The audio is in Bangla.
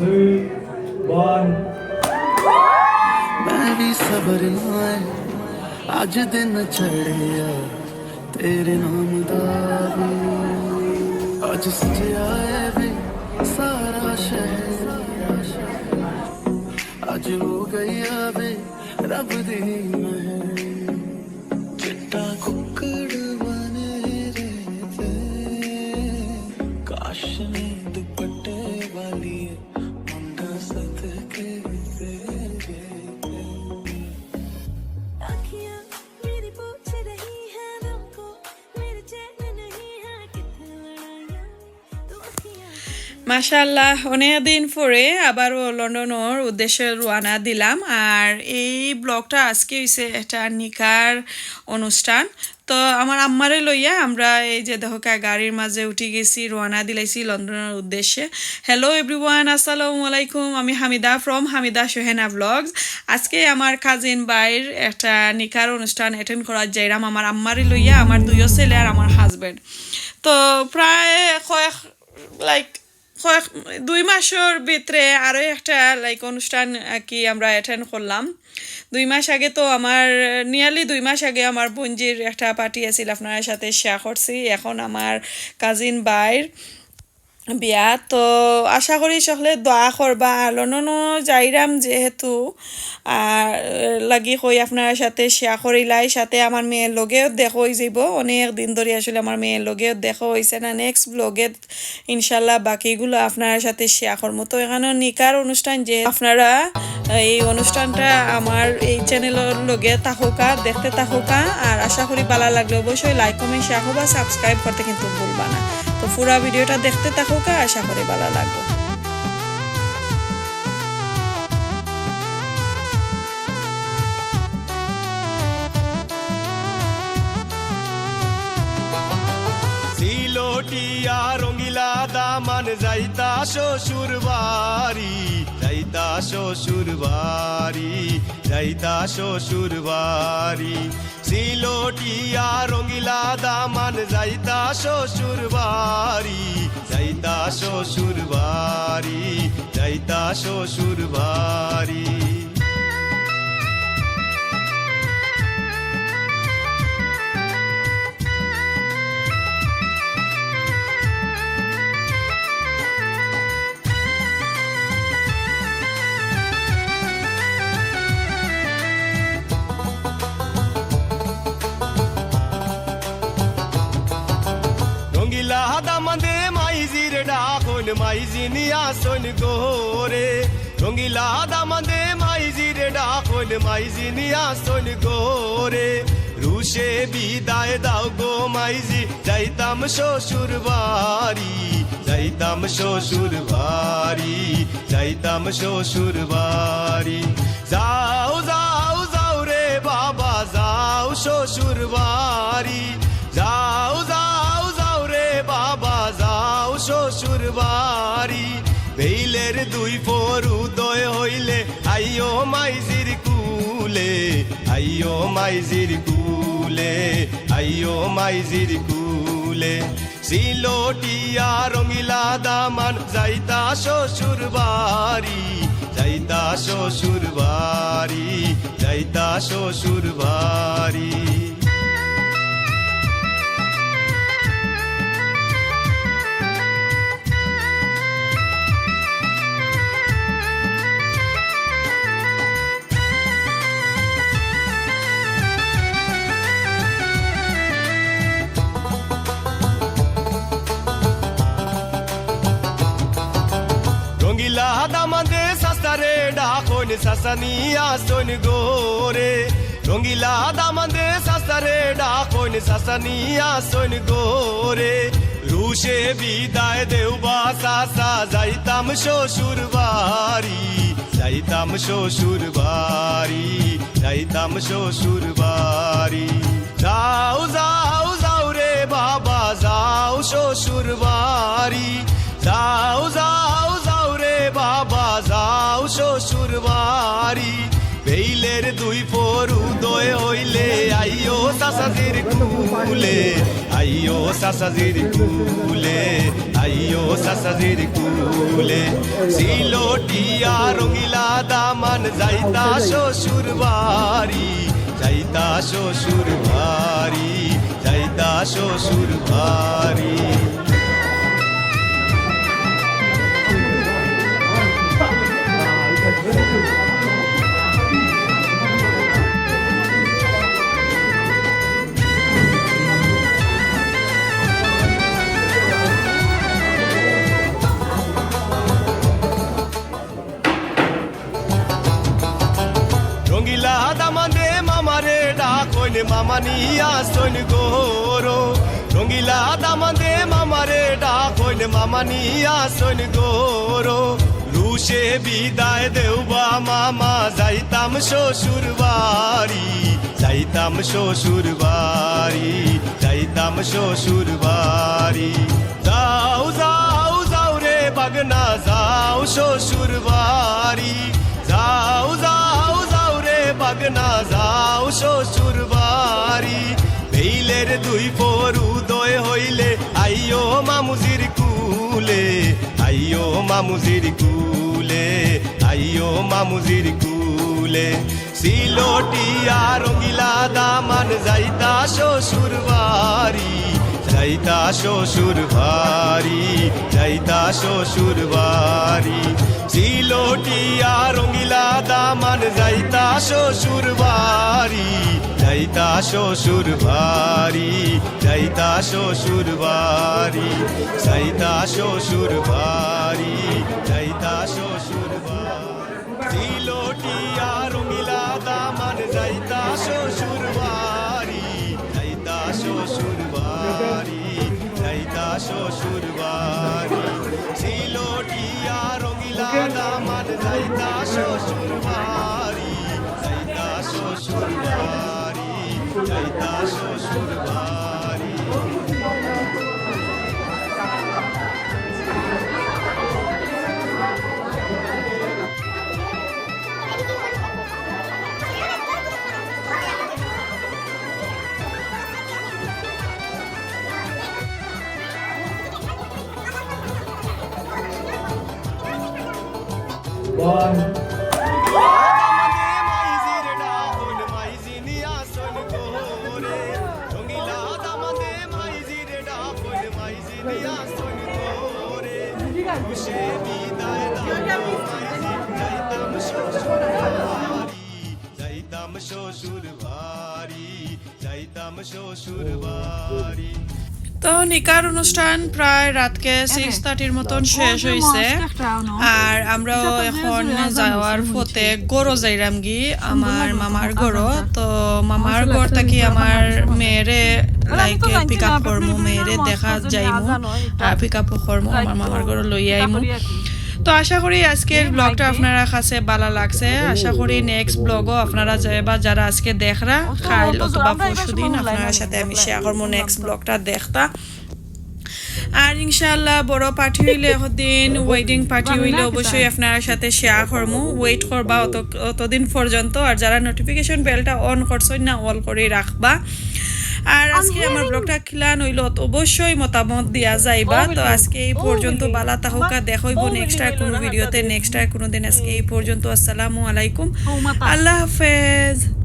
three, one. मैं भी सबर ना अज दिन चढ़िया तेरे नाम दावे। अज सजया वे सारा शहर। अज हो गया वे रब दी मैं चिट्टा खुद মাশাল্লাহ অনেক দিন পরে আবারও লন্ডনের উদ্দেশ্যে রওনা দিলাম। আর এই ব্লগটা আজকে হয়েছে একটা নিকার অনুষ্ঠান। তো আমার আম্মারে লইয়া আমরা এই যে দেখকা গাড়ির মাঝে উঠি গেছি, রওনা দিলাইছি লন্ডনের উদ্দেশ্যে। হ্যালো এভরিওয়ান আসসালামু আলাইকুম, আমি হামিদা ফ্রম হামিদা সোহেনা ব্লগস। আজকে আমার কাজিন বাইর একটা নিকার অনুষ্ঠান অ্যাটেন্ড করার যাইরাম আমার আম্মারে লইয়া, আমার দুইও ছেলে আর আমার হাজব্যান্ড তো প্রায় কয়েক লাইক দুই মাসের ভিতরে আরও একটা লাইক অনুষ্ঠান কি আমরা অ্যাটেন্ড করলাম। দুই মাস আগে তো আমার নিয়ারলি দুই মাস আগে আমার বঞ্জির একটা পার্টি আছিল আপনার সাথে শেয়ার করছি। এখন আমার কাজিন বাইর বিয়া তো আশা করি সকলে দোয়া করবা আলোননো যাইরাম যেহেতু আর লাগি কই আপনার সাথে শেয়ার করিলাই সাথে আমার মেয়ের লগেও দেখো যাব। অনেক দিন ধরে আসলে আমার মেয়ের লগেও দেখো হয়েছে না নেক্সট ব্লগে ইনশাল্লাহ বাকিগুলো আপনার সাথে শেয়ার করব তো এখানে নিকার অনুষ্ঠান যে আপনারা এই অনুষ্ঠানটা আমার এই চ্যানেলের লগে থাকুকা, দেখতে থাকুকা। আর আশা করি ভালো লাগলে অবশ্যই লাইক কমেন্ট শেয়ার করবা সাবস্ক্রাইব করতে কিন্তু ভুলবা না। তো পুরো ভিডিওটা দেখতে থাকুকা, আশা করি ভালো লাগবে। সিলোটিয়া রঙ্গিলা দামান, যাইতা শ্বশুর বাড়ি, যাইতা শ্বশুর বাড়ি, যাইতা শ্বশুর বাড়ি। সিলোটিয়া রঙিলা দামান যাইতা শ্বশুর বাড়ি যাইতা শ্বশুর বাড়ি যাইতা শ্বশুর বাড়ি। ডাকন মাইজিনি আসন গোরে রঙ্গিলা দামাদে মাইজির ডাকন মাইজিনি আসন গোরে রুশে বিদায় দাও গো মাইজি, যাইতাম শ্বশুর বাড়ি, যাইতাম শ্বশুর বাড়ি, যাইতাম শ্বশুর বাড়ি। যাও যাও যাও রে বাবা, যাও শ্বশুর বাড়ি। বেইলের দুই ফোর উদয় হইলে আইও মাইজির কুলে আইও মাইজির কুলে আইও মাইজির কুলে। সিলোটিয়া রঙিলা দামান, যাইতা শ্বশুর বাড়ি, যাইতা শ্বশুর বাড়ি, যাইতা শ্বশুর বাড়ি। ডাকন সাসানিয়া সোন গোরে রঙ্গিলা দামাদে সাস্তারে ডাকন সাসানিয়া সোন গোরে রুশে বিদায় দেওবা সাসা, যাইতাম শ্বশুর বাড়ি, যাইতাম শ্বশুর বাড়ি, যাইতাম শ্বশুর বাড়ি। যাও যাও যাও রে বাবা, যাও শ্বশুর বাড়ি, যাও কুলে আইও সাসাজির কুলে আইও সাসাজির কুলে সিলোটিয়া রঙিলা দামান, যাইতা শ্বশুর বাড়ি, যাইতা শ্বশুর বাড়ি, যাইতা শ্বশুর বাড়ি। ডাকইনে মামানিয়া সৈন গোরো। রঙ্গিলা দামানে মামারে ডাকইনে মামানিয়া সৈন গোরো। রুশে বিদায় দেওবা মামা, যাইতাম শ্বশুর বাড়ি, যাইতাম শ্বশুর বাড়ি, যাইতাম শ্বশুর বাড়ি। যাও যাও যাও রে বাগনা, যাও শ্বশুর বাড়ি। যাও যাও বাগনা যাও শ্বশুর বাড়ি। ভেইলের দুই পর উদয় হইলে আইও মামুজির কুলে আইও মামুজির কুলে আইও মামুজির কুলে। সিলোটিয়া রঙিলা দামান যাইতা শ্বশুর বাড়ি। যাইতা শ্বশুর বাড়ি যাইতা শ্বশুর বাড়ি। সিলোটিয়া রঙিলা দামান যাইতা শ্বশুর বাড়ি। যাইতা শ্বশুর বাড়ি যাইতা শ্বশুর বাড়ি। যাইতা শ্বশুর বাড়ি যাইতা শ্বশুর বাড়ি। সিলোটিয়া রঙিলা দামান যাইতা শ্বশুর শ্বশুর শ্বশুর বাড়ি যাইতাম শ্বশুর বাড়ি তো নিকার অনুষ্ঠান প্রায় রাতকে সিক্স থার্টির মতন শেষ হয়েছে। আর আমরা এখন যাওয়ার পথে গরো যাইরাম গি আমার মামার গরো। তো মামার গর থাকি আমার মেয়েরে লাইক পিক আপ করমু মেয়েরে দেখা যাইমু। আর পিক আপ করমু আমার মামার গরো লই আইমু। তো আশা করি আজকের ব্লগটা আপনারা কাছে ভালো লাগছে। আশা করি নেক্সট ব্লগও আপনারা বা যারা আজকে দেখরা খাইল অথবা পরশু দিন আপনার সাথে আমি শেয়ার করব নেক্সট ব্লগটা দেখতা। আর ইনশাল্লাহ বড় পার্টি হইলে দিন ওয়েডিং পার্টি হইলে অবশ্যই আপনার সাথে শেয়ার করব ওয়েট করবা অত অতদিন পর্যন্ত। আর যারা নোটিফিকেশন বেলটা অন করছেন না অল করে রাখবা। আর আজকে আমার ব্লগটা খিলান নইল অবশ্যই মতামত দিয়া যাইবা। তো আজকে এই পর্যন্ত বালা তাহকা দেখাইব নেক্সট আর কোনো ভিডিওতে নেক্সট আর কোনো দিন। আজকে এই পর্যন্ত আসসালামু আলাইকুম। আল্লাহ হাফেজ।